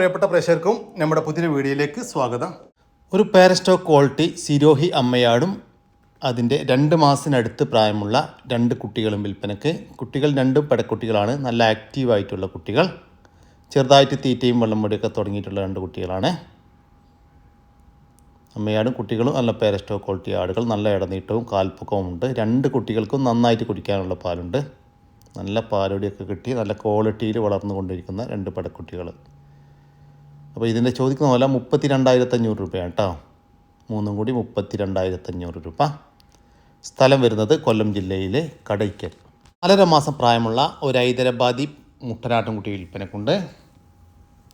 പ്രിയപ്പെട്ട പ്രേക്ഷകർക്കും നമ്മുടെ പുതിയ വീഡിയോയിലേക്ക് സ്വാഗതം. ഒരു പാരസ്റ്റോ ക്വാളിറ്റി സിരോഹി അമ്മയാടും അതിന്റെ രണ്ട് മാസത്തിനടുത്ത് പ്രായമുള്ള രണ്ട് കുട്ടികളും വിൽപ്പനക്ക് കുട്ടികൾ രണ്ടും പടക്കുട്ടികളാണ് നല്ല ആക്റ്റീവായിട്ടുള്ള കുട്ടികൾ. ചെറുതായിട്ട് തീറ്റയും വെള്ളം മുടിയൊക്കെ തുടങ്ങിയിട്ടുള്ള രണ്ട് കുട്ടികളാണ്. അമ്മയാടും കുട്ടികളും നല്ല പാരസ്റ്റോ ക്വാളിറ്റി ആടുകൾ. നല്ല ഇടനീട്ടവും കാൽപ്പൊക്കവും ഉണ്ട്. രണ്ട് കുട്ടികൾക്കും നന്നായിട്ട് കുടിക്കാനുള്ള പാലുണ്ട്. നല്ല പാലൊടിയൊക്കെ കിട്ടി. നല്ല ക്വാളിറ്റിയിൽ വളർന്നുകൊണ്ടിരിക്കുന്ന രണ്ട് പടക്കുട്ടികൾ അപ്പോൾ ഇതിന്റെ ചോദിക്കുന്ന പോലെ മുപ്പത്തി രണ്ടായിരത്തഞ്ഞൂറ് രൂപയാണ് കേട്ടോ. മൂന്നും കൂടി മുപ്പത്തി രണ്ടായിരത്തഞ്ഞൂറ് രൂപ. സ്ഥലം വരുന്നത് കൊല്ലം ജില്ലയിലെ കടയ്ക്കൽ. നാലര മാസം പ്രായമുള്ള ഒരു ഹൈദരാബാദി മുട്ടനാട്ടുംകുട്ടി വിൽപ്പനക്കുണ്ട്.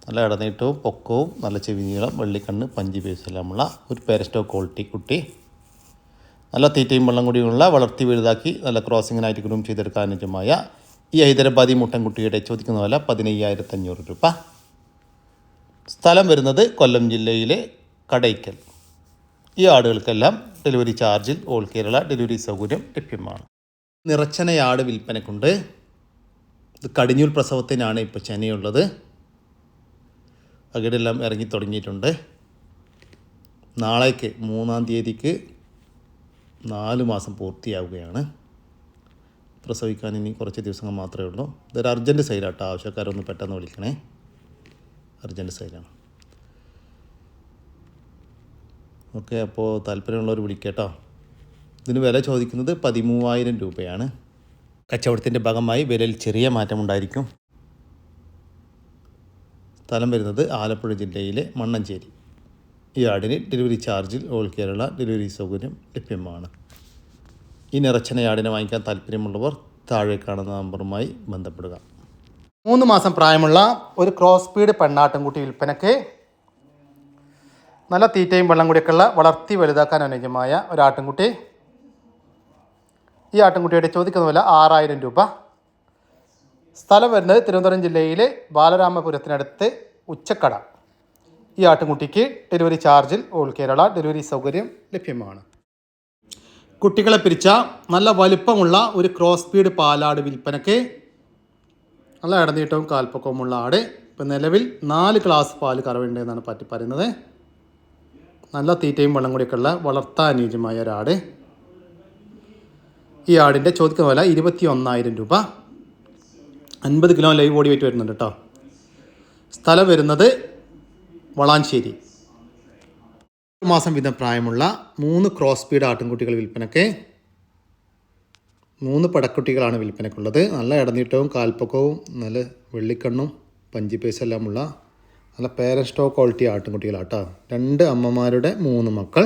നല്ല ഇടനീട്ടവും പൊക്കവും നല്ല ചെവി നീളം വെള്ളിക്കണ്ണ് പഞ്ചി പേസെല്ലാമുള്ള ഒരു പേരസ്റ്റോ ക്വാളിറ്റി കുട്ടി. നല്ല തീറ്റയും വെള്ളം കൂടിയുള്ള വളർത്തി വലുതാക്കി നല്ല ക്രോസിങ്ങിനായിട്ട് ഗ്രൂം ചെയ്തെടുക്കാൻ അനുജമായ ഈ ഹൈദരാബാദി മുട്ടൻകുട്ടിയുടെ ചോദിക്കുന്ന വില പതിനയ്യായിരത്തഞ്ഞൂറ് രൂപ. സ്ഥലം വരുന്നത് കൊല്ലം ജില്ലയിലെ കടയ്ക്കൽ. ഈ ആടുകൾക്കെല്ലാം ഡെലിവറി ചാർജിൽ ഓൾ കേരള ഡെലിവറി സൗകര്യം ലഭ്യമാണ്. നിറച്ചനയാട് വിൽപ്പനക്കുണ്ട്. ഇത് കടിഞ്ഞൂൽ പ്രസവത്തിനാണ് ഇപ്പോൾ ചെനയുള്ളത് അകിടെല്ലാം ഇറങ്ങി തുടങ്ങിയിട്ടുണ്ട്. നാളേക്ക് മൂന്നാം തീയതിക്ക് നാല് മാസം പൂർത്തിയാവുകയാണ്. പ്രസവിക്കാൻ ഇനി കുറച്ച് ദിവസങ്ങൾ മാത്രമേ ഉള്ളൂ. ഇതൊരു അർജന്റ് സൈലാട്ടോ ആവശ്യക്കാരൊന്ന് പെട്ടെന്ന് വിളിക്കണേ. അർജന്റ് സൈലാണ് ഓക്കെ അപ്പോൾ താല്പര്യമുള്ളവർ വിളിക്കേട്ടോ. ഇതിന് വില ചോദിക്കുന്നത് പതിമൂവായിരം രൂപയാണ്. കച്ചവടത്തിന്റെ ഭാഗമായി വിലയിൽ ചെറിയ മാറ്റമുണ്ടായിരിക്കും. സ്ഥലം വരുന്നത് ആലപ്പുഴ ജില്ലയിലെ മണ്ണഞ്ചേരി. ഈ ആടിന് ഡെലിവറി ചാർജിൽ ഓൾ കേരള ഡെലിവറി സൗകര്യം ലഭ്യമാണ്. ഈ നിറച്ചന ആടിനെ വാങ്ങിക്കാൻ താല്പര്യമുള്ളവർ താഴെ കാണുന്ന നമ്പറുമായി ബന്ധപ്പെടുക. മൂന്ന് മാസം പ്രായമുള്ള ഒരു ക്രോസ് സ്പീഡ് പെണ്ണാട്ടുംകുട്ടി വിൽപ്പനയ്ക്ക് നല്ല തീറ്റയും വെള്ളം കൂടിയൊക്കെയുള്ള വളർത്തി വലുതാക്കാൻ അനുയോജ്യമായ ഒരു ആട്ടിൻകുട്ടി. ഈ ആട്ടിൻകുട്ടിയുടെ ചോദിക്കുന്ന വില ആറായിരം രൂപ. സ്ഥലം വരുന്നത് തിരുവനന്തപുരം ജില്ലയിലെ ബാലരാമപുരത്തിനടുത്ത് ഉച്ചക്കട. ഈ ആട്ടിൻകുട്ടിക്ക് ഡെലിവറി ചാർജിൽ ഓൾ കേരള ഡെലിവറി സൗകര്യം ലഭ്യമാണ്. കുട്ടികളെ പിരിച്ച നല്ല വലുപ്പമുള്ള ഒരു ക്രോസ് സ്പീഡ് പാലാട് വിൽപ്പനയ്ക്ക് നല്ല ഇടനീട്ടവും കാൽപ്പക്കവുമുള്ള ആട്. ഇപ്പം നിലവിൽ നാല് ഗ്ലാസ് പാൽ കറവുണ്ടെന്നാണ് പറ്റി പറയുന്നത്. നല്ല തീറ്റയും വെള്ളം കൂടിയൊക്കെയുള്ള വളർത്താൻ അനുയോജ്യമായ ഒരാട്. ഈ ആടിന്റെ ചോദിക്കുന്ന വില ഇരുപത്തി ഒന്നായിരം രൂപ. അൻപത് കിലോ ലൈവ് ബോഡി വെയിറ്റ് വരുന്നുണ്ട് കേട്ടോ. സ്ഥലം വരുന്നത് വളാഞ്ചേരി. മാസം വീതം പ്രായമുള്ള മൂന്ന് ക്രോസ് സ്പീഡ് ആട്ടിൻകുട്ടികൾ വിൽപ്പനയ്ക്ക് മൂന്ന് പടക്കുട്ടികളാണ് വിൽപ്പനയ്ക്കുള്ളത് നല്ല ഇടനീട്ടവും കാൽപ്പക്കവും നല്ല വെള്ളിക്കണ്ണും പഞ്ചിപ്പേസെല്ലാമുള്ള നല്ല പേരൻ സ്റ്റോ ക്വാളിറ്റി ആട്ടിൻകുട്ടികളാട്ടോ രണ്ട് അമ്മമാരുടെ മൂന്ന് മക്കൾ.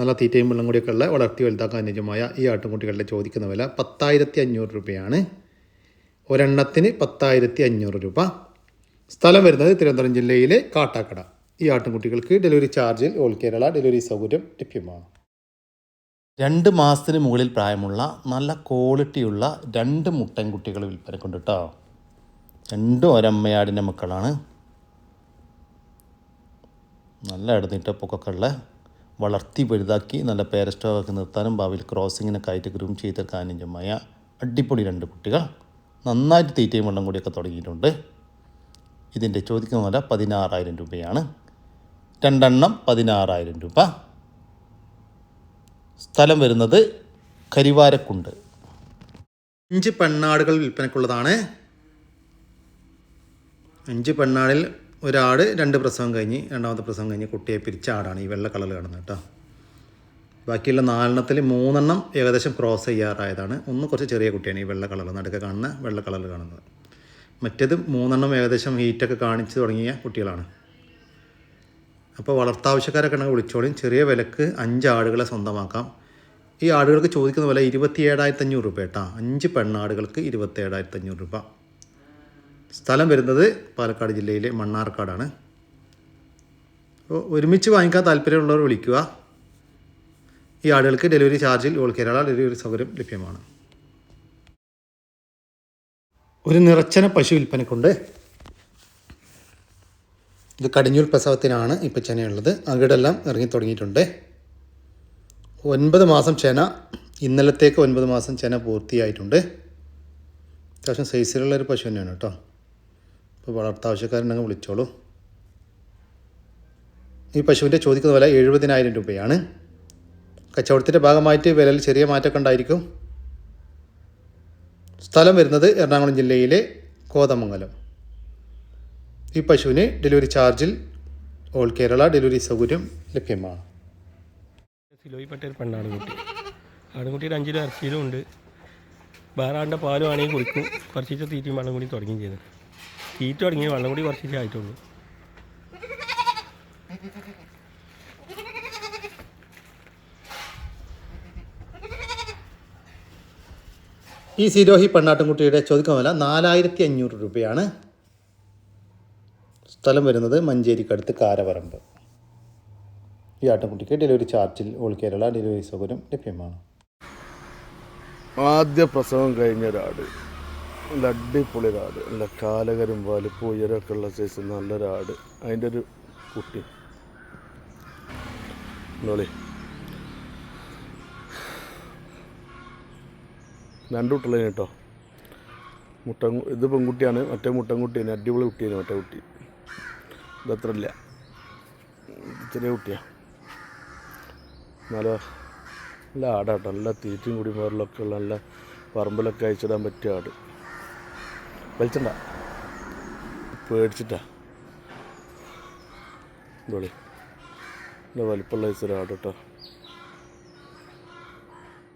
നല്ല തീറ്റയും വെള്ളം കൂടിയൊക്കെ ഉള്ള വളർത്തി വലുതാക്കാൻ അനുയോജ്യമായ ഈ ആട്ടിൻകുട്ടികളുടെ ചോദിക്കുന്ന വില പത്തായിരത്തി അഞ്ഞൂറ് രൂപയാണ്. ഒരെണ്ണത്തിന് പത്തായിരത്തി അഞ്ഞൂറ് രൂപ. സ്ഥലം വരുന്നത് തിരുവനന്തപുരം ജില്ലയിലെ കാട്ടാക്കട. ഈ ആട്ടിൻകുട്ടികൾക്ക് ഡെലിവറി ചാർജിൽ ഓൾ കേരള ഡെലിവറി സൗകര്യം ലഭ്യമാണ്. രണ്ട് മാസത്തിന് മുകളിൽ പ്രായമുള്ള നല്ല ക്വാളിറ്റിയുള്ള രണ്ട് മുട്ടൻകുട്ടികൾ വിൽപ്പനക്കുണ്ട് കേട്ടോ രണ്ടും ഒരമ്മയാടിന്റെ മക്കളാണ്. നല്ല ഇടനീട്ടപ്പൊക്കെ ഉള്ള വളർത്തി വലുതാക്കി നല്ല പേരസ്റ്റോക്കെ നിർത്താനും ഭാവിയിൽ ക്രോസിങ്ങിനൊക്കെ ആയിട്ട് ഗ്രൂം ചെയ്തെടുക്കാൻ ചുമ്മായ അടിപൊളി രണ്ട് കുട്ടികൾ. നന്നായിട്ട് തീറ്റയും വെള്ളം കൂടിയൊക്കെ തുടങ്ങിയിട്ടുണ്ട്. ഇതിന്റെ ചോദിക്കുന്ന വില പതിനാറായിരം രൂപയാണ്. രണ്ടെണ്ണം പതിനാറായിരം രൂപ. സ്ഥലം വരുന്നത് കരിവാരക്കുണ്ട്. അഞ്ച് പെണ്ണാടുകൾ വിൽപ്പനക്കുള്ളതാണ് അഞ്ച് പെണ്ണാളിൽ ഒരാട് രണ്ട് പ്രസവം കഴിഞ്ഞ് രണ്ടാമത്തെ പ്രസവം കഴിഞ്ഞ് കുട്ടിയെ പിരിച്ച ആടാണ്. ഈ വെള്ള കളർ കാണുന്നത് കേട്ടോ. ബാക്കിയുള്ള നാലെണ്ണത്തിൽ മൂന്നെണ്ണം ഏകദേശം ക്രോസ് ചെയ്യാറായതാണ്. ഒന്ന് കുറച്ച് ചെറിയ കുട്ടിയാണ് ഈ വെള്ള കളർ നടുക്ക് കാണുന്ന വെള്ള കളർ കാണുന്നത്. മറ്റേത് മൂന്നെണ്ണം ഏകദേശം ഹീറ്റൊക്കെ കാണിച്ച് തുടങ്ങിയ കുട്ടികളാണ്. അപ്പോൾ വളർത്താവശ്യക്കാരൊക്കെ ഉണ്ടെങ്കിൽ വിളിച്ചോളിയും ചെറിയ വിലക്ക് അഞ്ച് ആടുകളെ സ്വന്തമാക്കാം. ഈ ആടുകൾക്ക് ചോദിക്കുന്ന വില ഇരുപത്തി ഏഴായിരത്തി അഞ്ഞൂറ് രൂപ കേട്ടോ. അഞ്ച് പെണ്ണാടുകൾക്ക് ഇരുപത്തി ഏഴായിരത്തി അഞ്ഞൂറ് രൂപ. സ്ഥലം വരുന്നത് പാലക്കാട് ജില്ലയിലെ മണ്ണാർക്കാടാണ്. അപ്പോൾ ഒരുമിച്ച് വാങ്ങിക്കാൻ താല്പര്യമുള്ളവർ വിളിക്കുക. ഈ ആടുകൾക്ക് ഡെലിവറി ചാർജിൽ ഓൾ കേരള ഡെലിവറി സൗകര്യം ലഭ്യമാണ്. ഒരു നിറച്ചന പശു വിൽപ്പനക്കുണ്ട്. ഇത് കടിഞ്ഞൂൽ പ്രസവത്തിനാണ് ഇപ്പോൾ ചെനയുള്ളത്. അകിടെല്ലാം ഇറങ്ങി തുടങ്ങിയിട്ടുണ്ട്. ഒൻപത് മാസം ചെന ഇന്നലത്തേക്ക് ഒൻപത് മാസം ചെന പൂർത്തിയായിട്ടുണ്ട്. അത്യാവശ്യം സൈസിലുള്ള ഒരു പശു തന്നെയാണ് കേട്ടോ. വളർത്താവശ്യക്കാരുണ്ടെങ്കിൽ വിളിച്ചോളൂ. ഈ പശുവിന്റെ ചോദിക്കുന്ന വില എഴുപതിനായിരം രൂപയാണ്. കച്ചവടത്തിന്റെ ഭാഗമായിട്ട് വിലയിൽ ചെറിയ മാറ്റമൊക്കെ ഉണ്ടായിരിക്കും. സ്ഥലം വരുന്നത് എറണാകുളം ജില്ലയിലെ കോതമംഗലം. ഈ പശുവിന് ഡെലിവറി ചാർജിൽ ഓൾ കേരള ഡെലിവറി സൗകര്യം ലഭ്യമാണ്. സിലോയിൽപ്പെട്ട ഒരു പെണ്ണാണ് കുട്ടി. ആടുകുട്ടിയുടെ അഞ്ചിലും അരച്ചിലും ഉണ്ട്. വേറെ ആടിന്റെ പാലും ആണെങ്കിൽ കുടിക്കും. കുറച്ചിട്ട് തീറ്റയും വെള്ളം കൂടി തുടങ്ങുകയും ചെയ്തു. തീറ്റ തുടങ്ങി വെള്ളം കൂടി കുറച്ച് ആയിട്ടുള്ളൂ. ഈ സിരോഹി പെണ്ണാട്ടുംകുട്ടിയുടെ ചോദിക്കുന്ന വില നാലായിരത്തി അഞ്ഞൂറ് രൂപയാണ്. സ്ഥലം വരുന്നത് മഞ്ചേരിക്കടുത്ത് കാരവറമ്പ് ഈ ആട്ടുംകുട്ടിക്ക് ഡെലിവറി ചാർജിൽ ഓൾ കേരള ഡെലിവറി സൗകര്യം ലഭ്യമാണ്. ആദ്യ പ്രസവം കഴിഞ്ഞ ഒരാട് നല്ല അടിപൊളി ഒരാട് നല്ല കാലകരും വലിപ്പം ഉയരമൊക്കെ ഉള്ള സൈസ് നല്ലൊരാട് അതിന്റെ ഒരു കുട്ടി. നോളി രണ്ടു കുട്ടികളെ കേട്ടോ. മുട്ട ഇത് പെൺകുട്ടിയാണ്. മറ്റേ മുട്ടൻകുട്ടിയാണ് അടിപൊളി കുട്ടിയാണ് മറ്റേ കുട്ടി. ഇതത്ര ഇല്ല. ചെറിയ കുട്ടിയാണ് നല്ല നല്ല ആടാട്ടോ. നല്ല തീറ്റയും കുടിമാറിലൊക്കെ ഉള്ള നല്ല പറമ്പിലൊക്കെ അയച്ചിടാൻ പറ്റിയ ആട്. വലിച്ചണ്ട. പേടിച്ചിട്ടാ. ഇതോളി. നല്ല വലിപ്പമുള്ള ഒരു കേട്ടോ.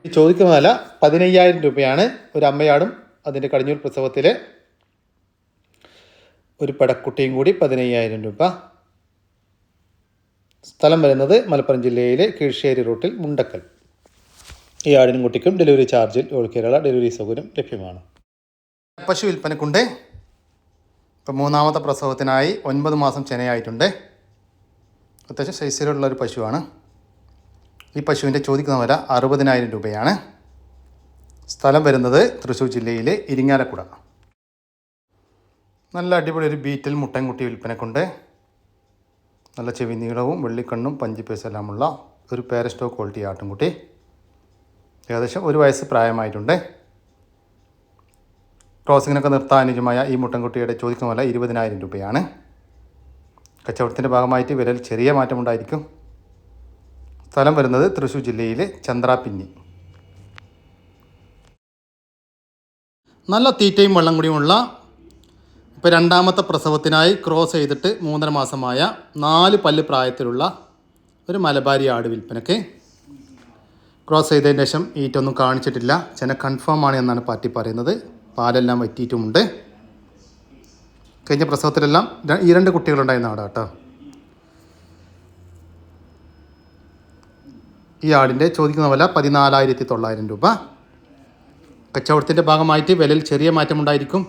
ഈ ചോദിക്കുന്ന വില പതിനയ്യായിരം രൂപയാണ്. ഒരു അമ്മയാടും അതിന്റെ കടിഞ്ഞൂർ പ്രസവത്തിൽ ഒരു പടക്കുട്ടിയും കൂടി പതിനയ്യായിരം രൂപ. സ്ഥലം വരുന്നത് മലപ്പുറം ജില്ലയിലെ കീഴ്ശ്ശേരി റൂട്ടിൽ മുണ്ടക്കൽ. ഈ ആടിനും കുട്ടിക്കും ഡെലിവറി ചാർജിൽ ഓൾ കേരള ഡെലിവറി സൗകര്യം ലഭ്യമാണ്. പശു വിൽപ്പനക്കുണ്ട്. ഇപ്പം മൂന്നാമത്തെ പ്രസവത്തിനായി ഒൻപത് മാസം ചെനയായിട്ടുണ്ട്. അത്യാവശ്യം സൈസിലുള്ള ഒരു പശുവാണ്. ഈ പശുവിന്റെ ചോദിക്കുന്ന വില അറുപതിനായിരം രൂപയാണ്. സ്ഥലം വരുന്നത് തൃശ്ശൂർ ജില്ലയിലെ ഇരിങ്ങാലക്കുട. നല്ല അടിപൊളി ഒരു ബീറ്റൽ മുട്ടൻകുട്ടി വിൽപ്പനക്കുണ്ട്. നല്ല ചെവി നീളവും വെള്ളിക്കണ്ണും പഞ്ചിപ്പേസ് എല്ലാമുള്ള ഒരു പേരസ്റ്റോ ക്വാളിറ്റി ആട്ടുംകുട്ടി. ഏകദേശം ഒരു വയസ്സ് പ്രായമായിട്ടുണ്ട്. ക്രോസിങ്ങിനൊക്കെ നിർത്താൻ അനുജമായ ഈ മുട്ടൻകുട്ടിയുടെ ചോദിക്കുന്ന വില ഇരുപതിനായിരം രൂപയാണ്. കച്ചവടത്തിന്റെ ഭാഗമായിട്ട് വിലയിൽ ചെറിയ മാറ്റമുണ്ടായിരിക്കും സ്ഥലം വരുന്നത് തൃശ്ശൂർ ജില്ലയിലെ ചന്ദ്രാപിന്നി. നല്ല തീറ്റയും വെള്ളം കൂടിയുമുള്ള ഇപ്പോൾ രണ്ടാമത്തെ പ്രസവത്തിനായി ക്രോസ് ചെയ്തിട്ട് മൂന്നര മാസമായ നാല് പല്ല് പ്രായത്തിലുള്ള ഒരു മലബാരി ആട് വിൽപ്പനയ്ക്ക് ക്രോസ് ചെയ്തതിന് ശേഷം ഈറ്റൊന്നും കാണിച്ചിട്ടില്ല. ചെന കൺഫേം ആണ് എന്നാണ് പാർട്ടി പറയുന്നത്. പാലെല്ലാം വറ്റിയിട്ടുമുണ്ട്. കഴിഞ്ഞ പ്രസവത്തിലെല്ലാം ഈ രണ്ട് കുട്ടികളുണ്ടായിരുന്ന ആടാ കേട്ടോ ഈ ആടിന്റെ ചോദിക്കുന്ന വില പതിനാലായിരത്തി തൊള്ളായിരം രൂപ. കച്ചവടത്തിന്റെ ഭാഗമായിട്ട് വിലയിൽ ചെറിയ മാറ്റമുണ്ടായിരിക്കും.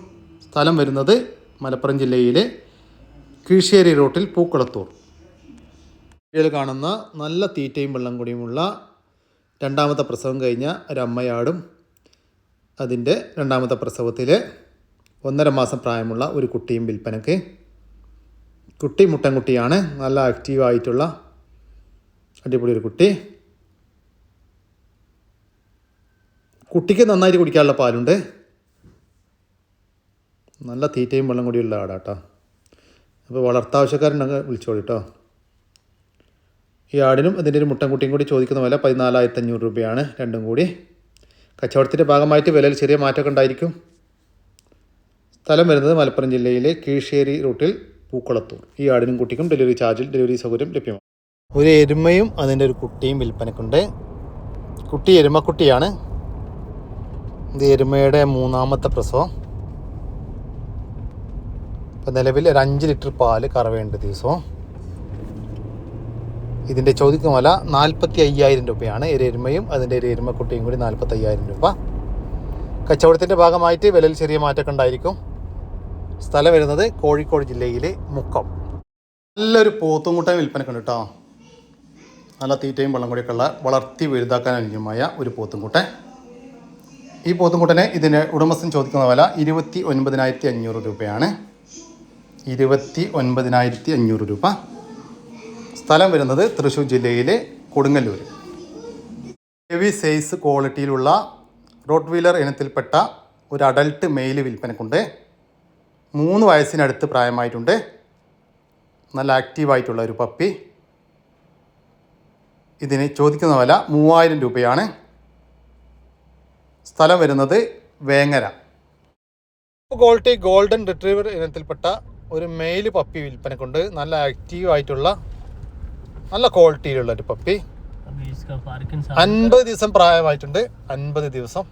സ്ഥലം വരുന്നത് മലപ്പുറം ജില്ലയിലെ കീഴ്ശ്ശേരി റോട്ടിൽ പൂക്കുളത്തൂർ. വീട്ടിൽ കാണുന്ന നല്ല തീറ്റയും വെള്ളം കൂടിയുമുള്ള രണ്ടാമത്തെ പ്രസവം കഴിഞ്ഞ ഒരമ്മയാടും അതിന്റെ രണ്ടാമത്തെ പ്രസവത്തിൽ ഒന്നര മാസം പ്രായമുള്ള ഒരു കുട്ടിയും വിൽപ്പനയ്ക്ക്. കുട്ടി മുട്ടൻകുട്ടിയാണ്. നല്ല ആക്റ്റീവായിട്ടുള്ള അടിപൊളി ഒരു കുട്ടി. കുട്ടിക്ക് നന്നായിട്ട് കുടിക്കാനുള്ള പാലുണ്ട്. നല്ല തീറ്റയും വെള്ളം കൂടിയുള്ള ആടാട്ടോ. അപ്പോൾ വളർത്താവശ്യക്കാരുണ്ടെങ്കിൽ വിളിച്ചോളൂ കേട്ടോ ഈ ആടിനും അതിന്റെ ഒരു മുട്ടൻകുട്ടിയും കൂടി ചോദിക്കുന്ന വില പതിനാലായിരത്തി അഞ്ഞൂറ് രൂപയാണ്. രണ്ടും കൂടി. കച്ചവടത്തിന്റെ ഭാഗമായിട്ട് വിലയിൽ ചെറിയ മാറ്റമൊക്കെ ഉണ്ടായിരിക്കും. സ്ഥലം വരുന്നത് മലപ്പുറം ജില്ലയിലെ കീഴ്ശ്ശേരി റൂട്ടിൽ പൂക്കുളത്തൂർ. ഈ ആടിനും കുട്ടിക്കും ഡെലിവറി ചാർജിൽ ഡെലിവറി സൗകര്യം ലഭ്യമാണ്. ഒരു എരുമയും അതിന്റെ ഒരു കുട്ടിയും വിൽപ്പനക്കുണ്ട്. കുട്ടി എരുമക്കുട്ടിയാണ്. ഇത് എരുമയുടെ മൂന്നാമത്തെ പ്രസവം. ഇപ്പം നിലവിൽ ഒരു അഞ്ച് ലിറ്റർ പാൽ കറവേണ്ട ദിവസവും. ഇതിന്റെ ചോദിക്കുന്ന വില നാൽപ്പത്തി അയ്യായിരം രൂപയാണ്. ഒരു എരുമയും അതിന്റെ ഒരു എരുമക്കുട്ടിയും കൂടി നാൽപ്പത്തി അയ്യായിരം രൂപ. കച്ചവടത്തിന്റെ ഭാഗമായിട്ട് വിലയിൽ ചെറിയ മാറ്റമൊക്കെ ഉണ്ടായിരിക്കും. സ്ഥലം വരുന്നത് കോഴിക്കോട് ജില്ലയിലെ മുക്കം. നല്ലൊരു പോത്തുംകൂട്ടൻ വിൽപ്പന കണ്ടു കേട്ടോ. നല്ല തീറ്റയും വെള്ളം കൂടിയൊക്കെ ഉള്ള വളർത്തി വലുതാക്കാൻ അനുയോജ്യമായ ഒരു പോത്തുംകുട്ടൻ. ഈ പോത്തുംകുട്ടനെ ഇതിന് ഉടമസ്ഥൻ ചോദിക്കുന്ന വില ഇരുപത്തി ഒൻപതിനായിരത്തി അഞ്ഞൂറ് രൂപയാണ്. ഇരുപത്തി ഒൻപതിനായിരത്തി അഞ്ഞൂറ് രൂപ. സ്ഥലം വരുന്നത് തൃശ്ശൂർ ജില്ലയിലെ കൊടുങ്ങല്ലൂർ. ഹെവി സൈസ് ക്വാളിറ്റിയിലുള്ള റോഡ് വീലർ ഇനത്തിൽപ്പെട്ട ഒരു അഡൽട്ട് മെയിൽ വിൽപ്പനക്കുണ്ട്. മൂന്ന് വയസ്സിനടുത്ത് പ്രായമായിട്ടുണ്ട്. നല്ല ആക്റ്റീവായിട്ടുള്ള ഒരു പപ്പി ഇതിന് ചോദിക്കുന്ന വില മൂവായിരം രൂപയാണ്. സ്ഥലം വരുന്നത് വേങ്ങര. ക്വാളിറ്റി ഗോൾഡൻ റിട്രീവർ ഇനത്തിൽപ്പെട്ട ഒരു മെയിൽ പപ്പി വിൽപ്പനക്കുണ്ട്. നല്ല ആക്റ്റീവ് ആയിട്ടുള്ള നല്ല ക്വാളിറ്റിയിലുള്ള ഒരു പപ്പി അൻപത് ദിവസം പ്രായമായിട്ടുണ്ട്. അൻപത് ദിവസം.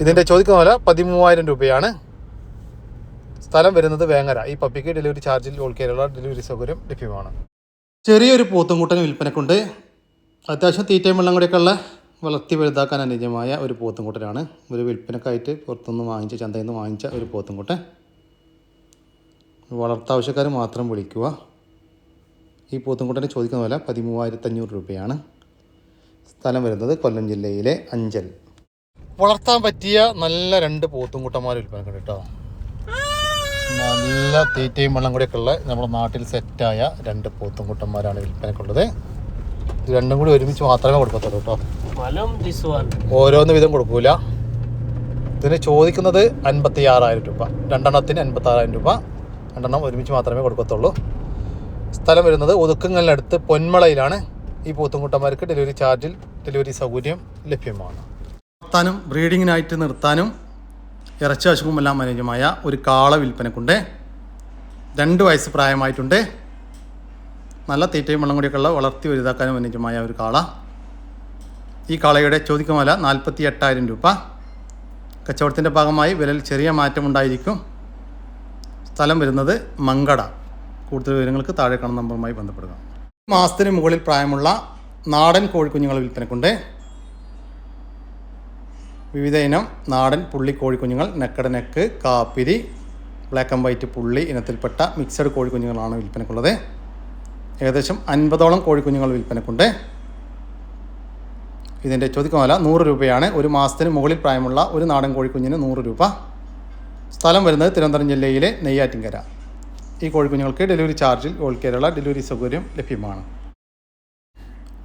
ഇതിന്റെ ചോദിക്കുന്ന പോലെ പതിമൂവായിരം രൂപയാണ്. സ്ഥലം വരുന്നത് വേങ്ങര. ഈ പപ്പിക്ക് ഡെലിവറി ചാർജിൽ ഓൾ കേരള ഡെലിവറി സൗകര്യം ലഭ്യമാണ്. ചെറിയൊരു പോത്തുംകൂട്ടൻ വിൽപ്പനക്കുണ്ട്. അത്യാവശ്യം തീറ്റയും വെള്ളം കൂടെയൊക്കെ ഉള്ള വളർത്തി വലുതാക്കാൻ അനുയോജ്യമായ ഒരു പോത്തുംകൂട്ടനാണ്. ഒരു വിൽപ്പനക്കായിട്ട് പുറത്തുനിന്ന് വാങ്ങിച്ച ചന്തയിൽ നിന്ന് വാങ്ങിച്ച ഒരു പോത്തുംകൂട്ടൻ. വളർത്താവശ്യക്കാർ മാത്രം വിളിക്കുക. ഈ പോത്തുംകുട്ടനെ ചോദിക്കുന്ന വില പതിമൂവായിരത്തഞ്ഞൂറ് രൂപയാണ്. സ്ഥലം വരുന്നത് കൊല്ലം ജില്ലയിലെ അഞ്ചൽ. വളർത്താൻ പറ്റിയ നല്ല രണ്ട് പോത്തുംകുട്ടന്മാർ ഉൽപ്പന്നം കേട്ടോ. നല്ല തീറ്റയും വെള്ളം കൂടിയൊക്കെ ഉള്ള നമ്മുടെ നാട്ടിൽ സെറ്റായ രണ്ട് പോത്തുംകുട്ടന്മാരാണ് വിൽപ്പനക്കുള്ളത്. രണ്ടും കൂടി ഒരുമിച്ച് മാത്രമേ കൊടുക്കത്തുള്ളൂ കേട്ടോ. ഓരോന്ന് വിധം കൊടുക്കൂല. ഇതിന് ചോദിക്കുന്നത് അൻപത്തി ആറായിരം രൂപ. രണ്ടെണ്ണത്തിന് അൻപത്തി ആറായിരം രൂപ. രണ്ടെണ്ണം ഒരുമിച്ച് മാത്രമേ കൊടുക്കത്തുള്ളൂ. സ്ഥലം വരുന്നത് ഒതുക്കുങ്ങലിനടുത്ത് പൊന്മളയിലാണ്. ഈ പോത്തുംകുട്ടന്മാർക്ക് ഡെലിവറി ചാർജിൽ ഡെലിവറി സൗകര്യം ലഭ്യമാണ്. നിർത്താനും ബ്രീഡിങ്ങിനായിട്ട് നിർത്താനും ഇറച്ചി വശവുമെല്ലാം അനുയോജ്യമായ ഒരു കാള വിൽപ്പനക്കുണ്ട്. രണ്ട് വയസ്സ് പ്രായമായിട്ടുണ്ട്. നല്ല തീറ്റയും വെള്ളം കൂടിയൊക്കെ ഉള്ള വളർത്തി വലുതാക്കാനും അനുയോജ്യമായ ഒരു കാള. ഈ കാളയുടെ ചോദിക്കുമല നാൽപ്പത്തി എട്ടായിരം രൂപ. കച്ചവടത്തിന്റെ ഭാഗമായി വിലയിൽ ചെറിയ മാറ്റമുണ്ടായിരിക്കും. സ്ഥലം വരുന്നത് മങ്കട. കൂടുതൽ വിവരങ്ങൾക്ക് താഴെ കാണുന്ന നമ്പറുമായി ബന്ധപ്പെടുക. മാസത്തിന് മുകളിൽ പ്രായമുള്ള നാടൻ കോഴിക്കുഞ്ഞുങ്ങൾ വിൽപ്പനക്കുണ്ട്. വിവിധ ഇനം നാടൻ പുള്ളി കോഴിക്കുഞ്ഞുങ്ങൾ നെക്കട നെക്ക് കാപ്പിരി ബ്ലാക്ക് ആൻഡ് വൈറ്റ് പുള്ളി ഇനത്തിൽപ്പെട്ട മിക്സഡ് കോഴിക്കുഞ്ഞുങ്ങളാണ് വിൽപ്പനക്കുള്ളത്. ഏകദേശം അൻപതോളം കോഴിക്കുഞ്ഞുങ്ങൾ വിൽപ്പനക്കുണ്ട്. ഇതിന്റെ ചോദിക്കുമല നൂറ് രൂപയാണ് ഒരു മാസത്തിന് മുകളിൽ പ്രായമുള്ള ഒരു നാടൻ കോഴിക്കുഞ്ഞിന് നൂറ് രൂപ. സ്ഥലം വരുന്നത് തിരുവനന്തപുരം ജില്ലയിലെ നെയ്യാറ്റിൻകര. ഈ കോഴിക്കുഞ്ഞുങ്ങൾക്ക് ഡെലിവറി ചാർജിൽ ഓൾ കേരള ഡെലിവറി സൗകര്യം ലഭ്യമാണ്.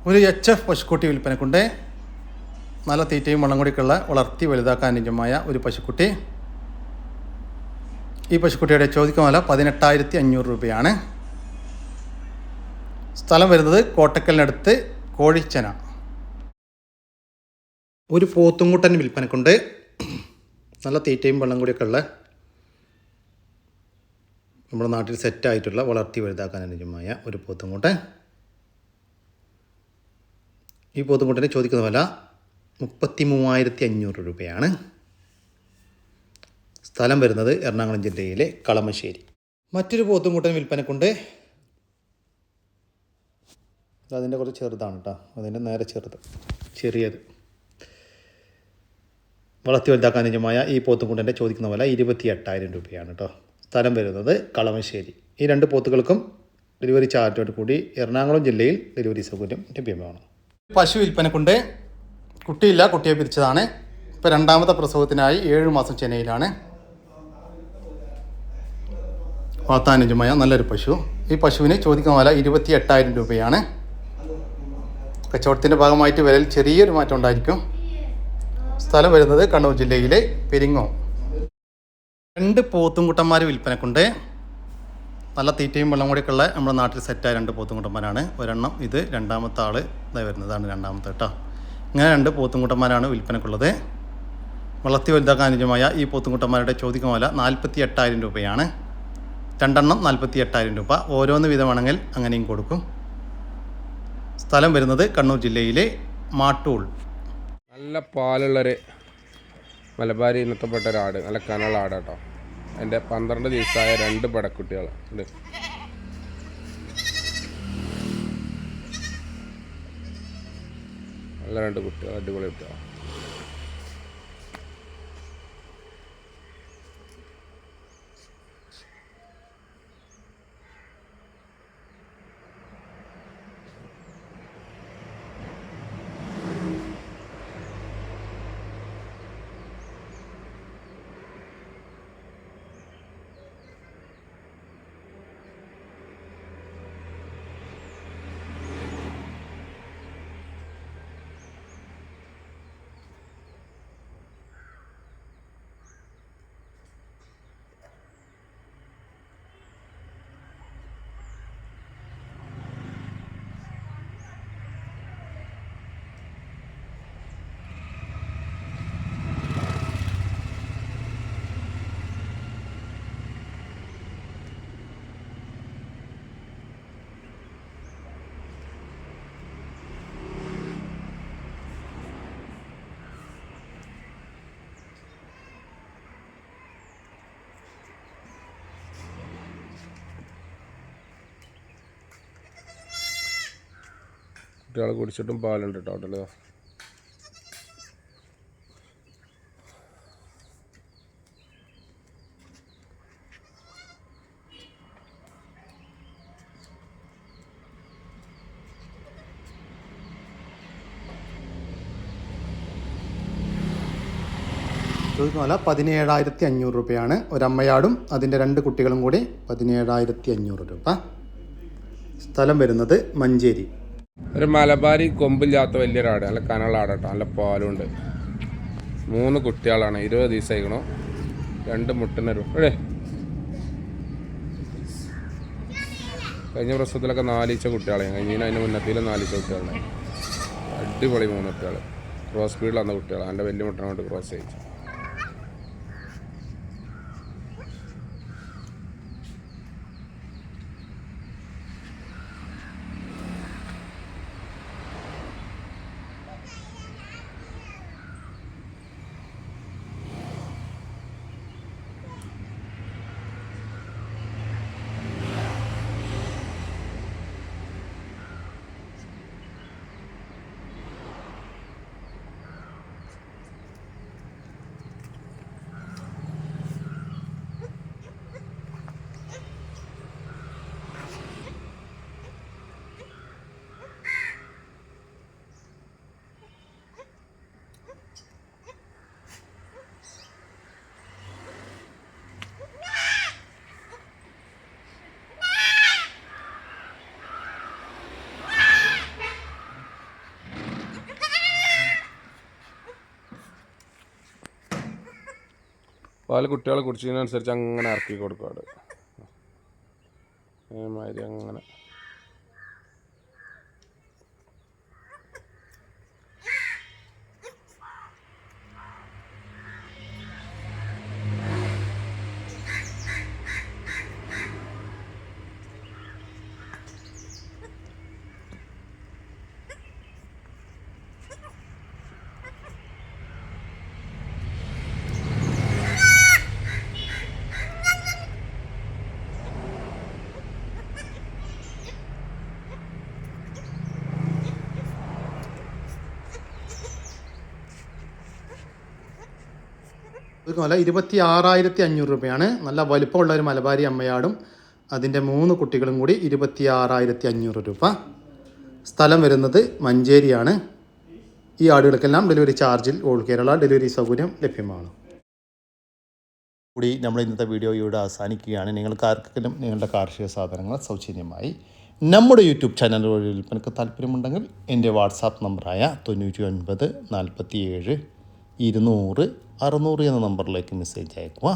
ഒരു എച്ച് എഫ് പശുക്കുട്ടി വിൽപ്പനക്കുണ്ട്. നല്ല തീറ്റയും വെള്ളം കൂടിയൊക്കെയുള്ള വളർത്തി വലുതാക്കാൻ അനുജമായ ഒരു പശുക്കുട്ടി. ഈ പശുക്കുട്ടിയുടെ ചോദിക്കുമല പതിനെട്ടായിരത്തി അഞ്ഞൂറ് രൂപയാണ്. സ്ഥലം വരുന്നത് കോട്ടക്കലിനടുത്ത് കോഴിച്ചന. ഒരു പോത്തുംകുട്ടൻ വിൽപ്പനക്കുണ്ട്. നല്ല തീറ്റയും വെള്ളം കൂടിയൊക്കെ ഉള്ള നമ്മുടെ നാട്ടിൽ സെറ്റായിട്ടുള്ള വളർത്തി വലുതാക്കാൻ അനുയോജ്യമായ ഒരു പോത്തുംകുട്ടൻ ഈ പോത്തുംകുട്ടന് ചോദിക്കുന്ന വില മുപ്പത്തി മൂവായിരത്തി അഞ്ഞൂറ് രൂപയാണ്. സ്ഥലം വരുന്നത് എറണാകുളം ജില്ലയിലെ കളമശ്ശേരി. മറ്റൊരു പോത്തുംകൂട്ടൻ വിൽപ്പനക്കുണ്ട്. അതിന്റെ കുറച്ച് ചെറുതാണ് കേട്ടോ. അതിന്റെ നേരെ ചെറുത്. ചെറിയത്. വളർത്തി വലുതാക്കാൻ അനുജമായ ഈ പോത്തുകുണ്ടന്റെ ചോദിക്കുന്ന വില ഇരുപത്തി എട്ടായിരം രൂപയാണ് കേട്ടോ സ്ഥലം വരുന്നത് കളമശ്ശേരി. ഈ രണ്ട് പോത്തുകൾക്കും ഡെലിവറി ചാർജോട് കൂടി എറണാകുളം ജില്ലയിൽ ഡെലിവറി സൗകര്യം ലഭ്യമാണ്. പശു വിൽപ്പനക്കുണ്ട് കുട്ടിയില്ല കുട്ടിയെ പിരിച്ചതാണ്. ഇപ്പോൾ രണ്ടാമത്തെ പ്രസവത്തിനായി ഏഴ് മാസം ചെന്നൈയിലാണ്. വാത്താനുജമായ നല്ലൊരു പശു. ഈ പശുവിന് ചോദിക്കുന്ന വില ഇരുപത്തി എട്ടായിരം രൂപയാണ്. കച്ചവടത്തിന്റെ ഭാഗമായിട്ട് വിലയിൽ ചെറിയൊരു മാറ്റം ഉണ്ടായിരിക്കും. സ്ഥലം വരുന്നത് കണ്ണൂർ ജില്ലയിലെ പെരിങ്ങോ. രണ്ട് പോത്തുംകുട്ടന്മാർ വിൽപ്പനക്കുണ്ട്. നല്ല തീറ്റയും വെള്ളം കൂടി ഉള്ള നമ്മുടെ നാട്ടിൽ സെറ്റായ രണ്ട് പോത്തുംകുട്ടന്മാരാണ്. ഒരെണ്ണം ഇത് രണ്ടാമത്തെ ആൾ ഇതായി വരുന്നതാണ് രണ്ടാമത്തെ കേട്ടോ ഇങ്ങനെ രണ്ട് പോത്തുംകുട്ടന്മാരാണ് വിൽപ്പനക്കുള്ളത്. വളർത്തി വലുതാക്കാൻ അനുജമായ ഈ പോത്തുംകുട്ടന്മാരുടെ ചോദിക്കുന്ന വില നാൽപ്പത്തി എട്ടായിരം രൂപയാണ്. രണ്ടെണ്ണം നാൽപ്പത്തി എട്ടായിരം രൂപ. ഓരോന്ന് വിധമാണെങ്കിൽ അങ്ങനെയും കൊടുക്കും. സ്ഥലം വരുന്നത് കണ്ണൂർ ജില്ലയിലെ മാട്ടൂൾ. നല്ല പാലുള്ളൊരു മലബാരി ഇനത്തപ്പെട്ട ഒരാട് നല്ല കനള്ള ആട് കേട്ടോ എന്റെ പന്ത്രണ്ട് ദിവസമായ രണ്ട് പടക്കുട്ടികൾ ഉണ്ട് നല്ല രണ്ട് കുട്ടികൾ അടിപൊളി കുട്ടികൾ കുട്ടികൾ കുടിച്ചിട്ടും പാലുണ്ട് ടോട്ടൽ ചോദിക്കുന്ന വില പതിനേഴായിരത്തി അഞ്ഞൂറ് രൂപയാണ് ഒരമ്മയാടും അതിന്റെ രണ്ട് കുട്ടികളും കൂടി പതിനേഴായിരത്തി അഞ്ഞൂറ് രൂപ. സ്ഥലം വരുന്നത് മഞ്ചേരി. ഒരു മലബാരി കൊമ്പില്ലാത്ത വലിയൊരാട് നല്ല കനളാട് കേട്ടോ നല്ല പാലുണ്ട്. മൂന്ന് കുട്ടികളാണ് ഇരുപത് ദിവസമായിക്കണോ രണ്ട് മുട്ടനൊരു അല്ലേ കഴിഞ്ഞ പ്രസവത്തിലൊക്കെ നാലീച്ച കുട്ടികളെ കഴിഞ്ഞ അതിന് മുന്നത്തിലും നാലീച്ച കുട്ടികളാണ് അടിപൊളി മൂന്ന് കുട്ടികൾ ക്രോസ് വന്ന കുട്ടികൾ എന്റെ വലിയ മുട്ടനോട്ട് ക്രോസ് ചെയ്യിച്ചു. പാൽ കുട്ടികളെ കുടിച്ചതിനനുസരിച്ച് അങ്ങനെ ഇറക്കി കൊടുക്കും അവിടെ. അതേമാതിരി അങ്ങനെ. ചോദിക്കുന്ന അല്ല ഇരുപത്തി ആറായിരത്തി അഞ്ഞൂറ് രൂപയാണ്. നല്ല വലിപ്പമുള്ള ഒരു മലബാരി അമ്മയാടും. അതിന്റെ മൂന്ന് കുട്ടികളും കൂടി ഇരുപത്തി ആറായിരത്തി അഞ്ഞൂറ് രൂപ. സ്ഥലം വരുന്നത് മഞ്ചേരിയാണ്. ഈ ആടുകൾക്കെല്ലാം ഡെലിവറി ചാർജിൽ ഓൾ കേരള ഡെലിവറി സൗകര്യം ലഭ്യമാണ്. കൂടി നമ്മൾ ഇന്നത്തെ വീഡിയോ ഇവിടെ അവസാനിക്കുകയാണ്. നിങ്ങൾക്ക് ആർക്കെങ്കിലും നിങ്ങളുടെ കാർഷിക സാധനങ്ങൾ സൗജന്യമായി നമ്മുടെ യൂട്യൂബ് ചാനൽ വഴി വിൽപ്പനക്ക് താല്പര്യമുണ്ടെങ്കിൽ എന്റെ വാട്സാപ്പ് നമ്പറായ തൊണ്ണൂറ്റി ഒൻപത് നാൽപ്പത്തി ഏഴ് ഇരുന്നൂറ് അറുന്നൂറ് എന്ന നമ്പറിലേക്ക് മെസ്സേജ് അയക്കുക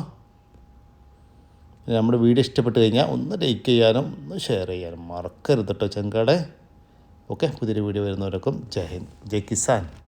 നമ്മുടെ വീഡിയോ ഇഷ്ടപ്പെട്ട് കഴിഞ്ഞാൽ ഒന്ന് ലൈക്ക് ചെയ്യാനും ഒന്ന് ഷെയർ ചെയ്യാനും മറക്കരുത് കേട്ടോ ചെങ്കാടെ. ഓക്കെ പുതിയൊരു വീഡിയോ വരുന്നവരൊക്കെ ജയ് ഹിന്ദ് ജയ് കിസാൻ.